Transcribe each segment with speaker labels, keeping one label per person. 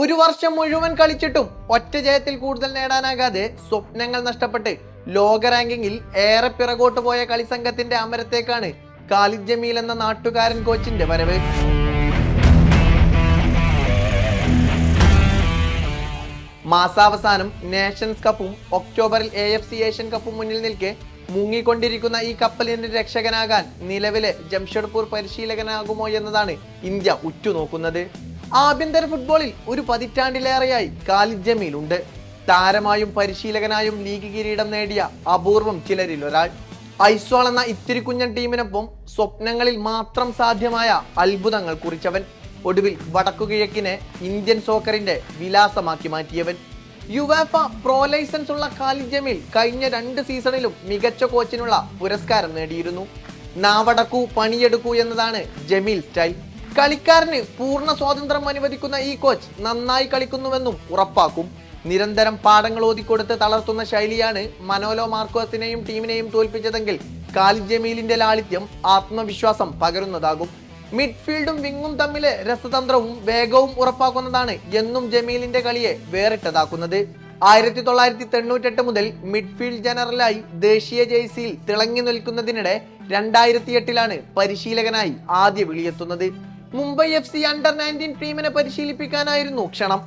Speaker 1: ഒരു വർഷം മുഴുവൻ കളിച്ചിട്ടും ഒറ്റ ജയത്തിൽ കൂടുതൽ നേടാനാകാതെ സ്വപ്നങ്ങൾ നഷ്ടപ്പെട്ട് ലോക റാങ്കിങ്ങിൽ ഏറെ പിറകോട്ട് പോയ കളി കളിസംഘത്തിന്റെ അമരത്തേക്കാണ് ഖാലിദ് ജമീൽ എന്ന നാട്ടുകാരൻ കോച്ചിന്റെ വരവ്. മാസാവസാനം നേഷൻസ് കപ്പും ഒക്ടോബറിൽ എ എഫ് സി ഏഷ്യൻ കപ്പും മുന്നിൽ നിൽക്കെ മുങ്ങിക്കൊണ്ടിരിക്കുന്ന ഈ കപ്പലിന്റെ രക്ഷകനാകാൻ നിലവിലെ ജംഷഡ്പൂർ പരിശീലകനാകുമോ എന്നതാണ് ഇന്ത്യ ഉറ്റുനോക്കുന്നത്. ആഭ്യന്തര ഫുട്ബോളിൽ ഒരു പതിറ്റാണ്ടിലേറെയായി ജമീൽ ഉണ്ട് താരമായും പരിശീലകനായും ലീഗ് കിരീടം നേടിയ അപൂർവം ചിലരിൽ ഒരാൾ. ഐസ്വാൾ എന്ന ഇത്തിരി കുഞ്ഞൻ ടീമിനൊപ്പം സ്വപ്നങ്ങളിൽ മാത്രം സാധ്യമായ അത്ഭുതങ്ങൾ കുറിച്ചവൻ. ഒടുവിൽ വടക്കുകിഴക്കിനെ ഇന്ത്യൻ സോക്കറിന്റെ വിലാസമാക്കി മാറ്റിയവൻ. യുവാഫ പ്രോ ലൈസൻസ് ഉള്ള ഖാലിദ് ജമീൽ കഴിഞ്ഞ രണ്ട് സീസണിലും മികച്ച കോച്ചിനുള്ള പുരസ്കാരം നേടിയിരുന്നു. നാവടക്കൂ പണിയെടുക്കൂ എന്നതാണ് ജമീൽ സ്റ്റൈൽ. കളിക്കാരന് പൂർണ സ്വാതന്ത്ര്യം അനുവദിക്കുന്ന ഈ കോച്ച് നന്നായി കളിക്കുന്നുവെന്നും ഉറപ്പാക്കും. നിരന്തരം പാഠങ്ങൾ ഓതിക്കൊടുത്ത് തളർത്തുന്ന ശൈലിയാണ് മനോലോ മാർക്കോസിനെയും ടീമിനെയും തോൽപ്പിച്ചതെങ്കിൽ ഖാലിദ് ജമീലിന്റെ ലാളിത്യം ആത്മവിശ്വാസം പകരുന്നതാകും. മിഡ്ഫീൽഡും വിങ്ങും തമ്മിലെ രസതന്ത്രവും വേഗവും ഉറപ്പാക്കുന്നതാണ് എന്നും ജമീലിന്റെ കളിയെ വേറിട്ടതാക്കുന്നത്. ആയിരത്തി തൊള്ളായിരത്തി തൊണ്ണൂറ്റെട്ട് മുതൽ മിഡ്ഫീൽഡ് ജനറലായി ദേശീയ ജേഴ്സിയിൽ തിളങ്ങി നിൽക്കുന്നതിനിടെ രണ്ടായിരത്തി എട്ടിലാണ് പരിശീലകനായി ആദ്യ വിളിയെത്തുന്നത്. Mumbai F C under nineteen ടീമിനെ പരിശീലിപ്പിക്കാനായിരുന്നു ക്ഷണം.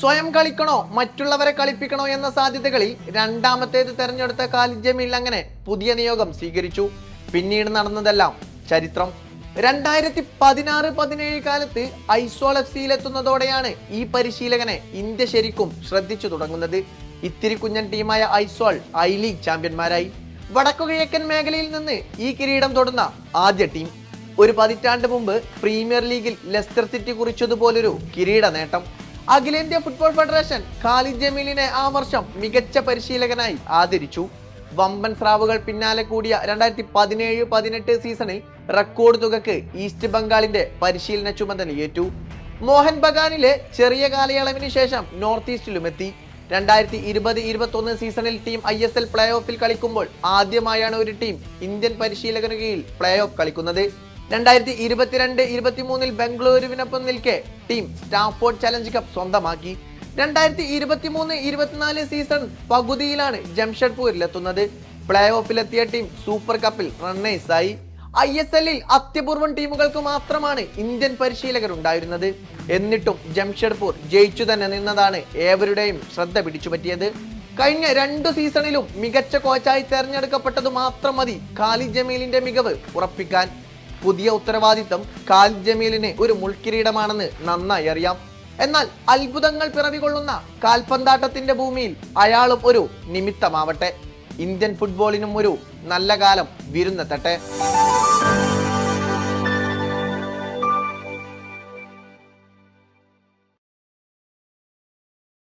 Speaker 1: സ്വയം കളിക്കണോ മറ്റുള്ളവരെ കളിപ്പിക്കണോ എന്ന സാധ്യതകളിൽ രണ്ടാമത്തേത് തെരഞ്ഞെടുത്ത ഖാലിദ് ജമീൽ അങ്ങനെ പുതിയ നിയോഗം സ്വീകരിച്ചു. പിന്നീട് നടന്നതെല്ലാം ചരിത്രം. രണ്ടായിരത്തി പതിനാറ് പതിനേഴ് കാലത്ത് ഐസോൾ എഫ് സിയിലെത്തുന്നതോടെയാണ് ഈ പരിശീലകനെ ഇന്ത്യ ശരിക്കും ശ്രദ്ധിച്ചു തുടങ്ങുന്നത്. ഇത്തിരി കുഞ്ഞൻ ടീമായ ഐസോൾ ഐ ലീഗ് ചാമ്പ്യന്മാരായി. വടക്കുകിഴക്കൻ മേഖലയിൽ നിന്ന് ഈ കിരീടം തൊടുന്ന ആദ്യ ടീം. ഒരു പതിറ്റാണ്ട് മുമ്പ് പ്രീമിയർ ലീഗിൽ ലെസ്റ്റർ സിറ്റി കുറിച്ചതുപോലൊരു കിരീട നേട്ടം. അഖിലേന്ത്യാ ഫുട്ബോൾ ഫെഡറേഷൻ ഖാലിദ് ജമീലിനെ ആ വർഷം മികച്ച പരിശീലകനായി ആദരിച്ചു. വമ്പൻ സ്രാവുകൾ പിന്നാലെ കൂടിയ രണ്ടായിരത്തി പതിനേഴ് പതിനെട്ട് സീസണിൽ റെക്കോർഡ് തുകക്ക് ഈസ്റ്റ് ബംഗാളിന്റെ പരിശീലന ചുമതലയേറ്റു മോഹൻ ബഗാനിലെ ചെറിയ കാലയളവിന് ശേഷം നോർത്ത് ഈസ്റ്റിലും എത്തി. രണ്ടായിരത്തി ഇരുപത് ഇരുപത്തി ഒന്ന് സീസണിൽ team I S L play ഓഫിൽ കളിക്കുമ്പോൾ ആദ്യമായാണ് ഒരു ടീം ഇന്ത്യൻ പരിശീലകന് കീഴിൽ പ്ലേ ഓഫ് കളിക്കുന്നത്. രണ്ടായിരത്തി ഇരുപത്തിരണ്ട് ഇരുപത്തി മൂന്നിൽ ബംഗളൂരുവിനൊപ്പം നിൽക്കെ ടീം സ്റ്റാഫോർഡ് ചലഞ്ച് കപ്പ് സ്വന്തമാക്കി. രണ്ടായിരത്തി ഇരുപത്തി മൂന്ന് ഇരുപത്തിനാല് സീസൺ പകുതിയിലാണ് ജംഷഡ്പൂരിലെത്തുന്നത്. പ്ലേ ഓഫിലെത്തിയ ടീം സൂപ്പർ കപ്പിൽ റണ്ണേഴ്സായി. ഐ എസ് എല്ലിൽ അത്യപൂർവം ടീമുകൾക്ക് മാത്രമാണ് ഇന്ത്യൻ പരിശീലകർ ഉണ്ടായിരുന്നത് എന്നിട്ടും ജംഷഡ്പൂർ ജയിച്ചു തന്നെ നിന്നതാണ് ഏവരുടെയും ശ്രദ്ധ പിടിച്ചുപറ്റിയത്. കഴിഞ്ഞ രണ്ടു സീസണിലും മികച്ച കോച്ചായി തെരഞ്ഞെടുക്കപ്പെട്ടത് മാത്രം മതി ഖാലി ജമീലിന്റെ മികവ് ഉറപ്പിക്കാൻ. പുതിയ ഉത്തരവാദിത്തം ഖാലിദ് ജമീലിന് ഒരു മുൾക്കിരീടമാണെന്ന് നന്നായി അറിയാം. എന്നാൽ അത്ഭുതങ്ങൾ പിറവികൊള്ളുന്ന കാൽപന്താട്ടത്തിന്റെ ഭൂമിയിൽ അയാളും ഒരു നിമിത്തമാവട്ടെ. ഇന്ത്യൻ ഫുട്ബോളിനും ഒരു നല്ല കാലം വിരുന്നെത്തട്ടെ.